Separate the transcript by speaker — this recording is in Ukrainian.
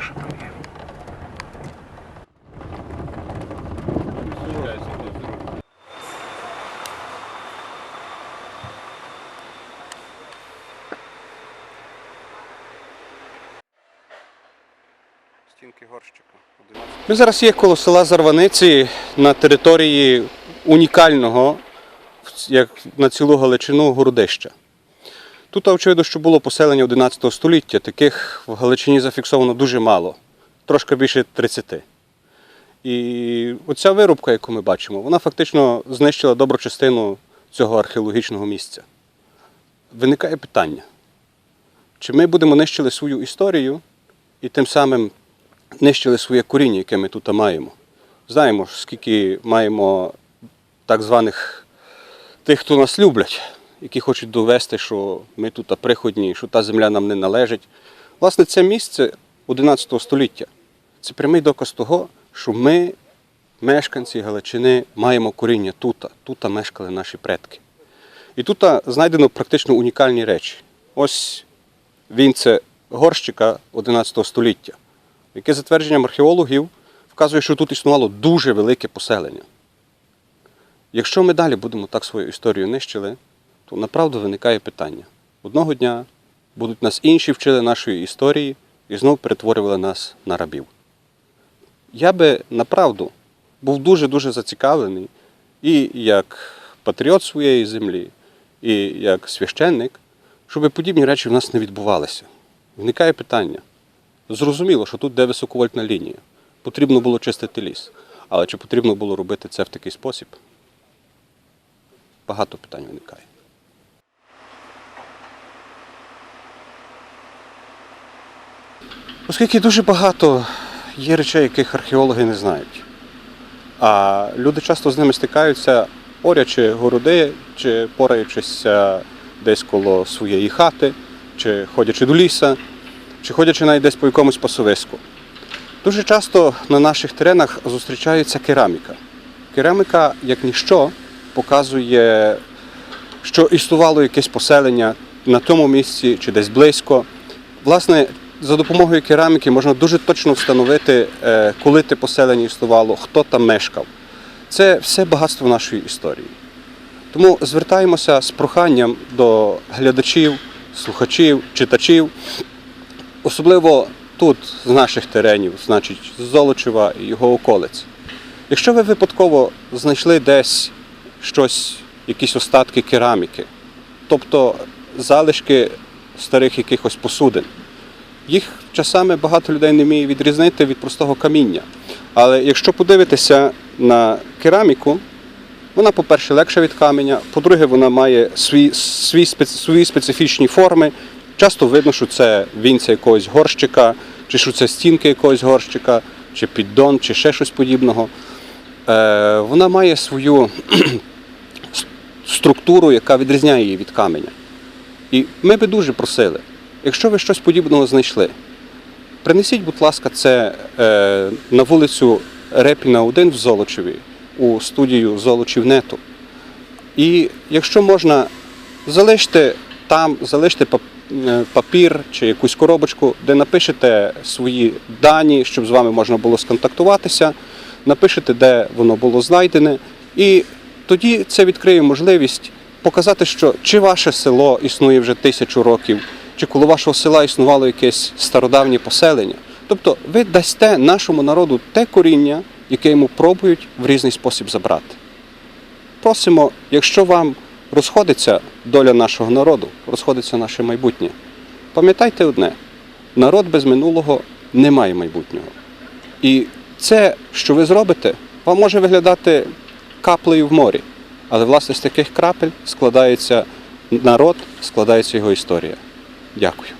Speaker 1: що.
Speaker 2: Стінки горщика. Ми зараз є коло села Зарваниці на території унікального, як на цілу Галичину, городища. Тут, очевидно, що було поселення 11 століття. Таких в Галичині зафіксовано дуже мало, трошки більше 30. І оця вирубка, яку ми бачимо, вона фактично знищила добру частину цього археологічного місця. Виникає питання, чи ми будемо нищили свою історію і тим самим нищили своє коріння, яке ми тут маємо. Знаємо, скільки маємо так званих тих, хто нас люблять, які хочуть довести, що ми тут приходні, що та земля нам не належить. Власне, це місце 11 століття. Це прямий доказ того, що ми, мешканці Галичини, маємо коріння тут. Тут мешкали наші предки. І тут знайдено практично унікальні речі. Ось він це горщика 11 століття, яке за твердженням археологів вказує, що тут існувало дуже велике поселення. Якщо ми далі будемо так свою історію нищили, то направду виникає питання. Одного дня будуть нас інші вчили нашої історії і знов перетворювали нас на рабів. Я би направду був дуже-дуже зацікавлений і як патріот своєї землі, і як священник, щоб подібні речі в нас не відбувалися. Виникає питання. Зрозуміло, що тут де високовольтна лінія. Потрібно було чистити ліс. Але чи потрібно було робити це в такий спосіб? Багато питань виникає. Оскільки дуже багато є речей, яких археологи не знають. А люди часто з ними стикаються, орячи городи, чи пораючись десь коло своєї хати, чи ходячи до ліса, чи ходячи навіть десь по якомусь пасовиску. Дуже часто на наших теренах зустрічається кераміка. Кераміка, як ніщо, показує, що існувало якесь поселення на тому місці чи десь близько. Власне, за допомогою кераміки можна дуже точно встановити, е, коли те поселення існувало, хто там мешкав. Це все багатство нашої історії. Тому звертаємося з проханням до глядачів, слухачів, читачів, особливо тут, з наших теренів, значить, з Золочева і його околиць. Якщо ви випадково знайшли десь щось, якісь остатки кераміки, тобто залишки старих якихось посудин, їх часами багато людей не вміє відрізнити від простого каміння. Але якщо подивитися на кераміку, вона, по-перше, легша від каменя, по-друге, вона має свої, свої, свої специфічні форми. Часто видно, що це вінця якогось горщика, чи що це стінки якогось горщика, чи піддон, чи ще щось подібного. Е, вона має свою структуру, яка відрізняє її від каменя. І ми би дуже просили, якщо ви щось подібного знайшли, принесіть, будь ласка, це е, на вулицю Репіна 1 в Золочеві у студію Золочівнету. І якщо можна, залиште там, залиште е, папір чи якусь коробочку, де напишете свої дані, щоб з вами можна було сконтактуватися, напишете, де воно було знайдене, і тоді це відкриє можливість показати, що чи ваше село існує вже тисячу років, чи коло вашого села існувало якесь стародавнє поселення. Тобто ви дасте нашому народу те коріння, яке йому пробують в різний спосіб забрати. Просимо, якщо вам розходиться доля нашого народу, розходиться наше майбутнє, пам'ятайте одне: народ без минулого не має майбутнього. І це, що ви зробите, вам може виглядати каплею в морі. Але власне з таких крапель складається народ, складається його історія. Дякую.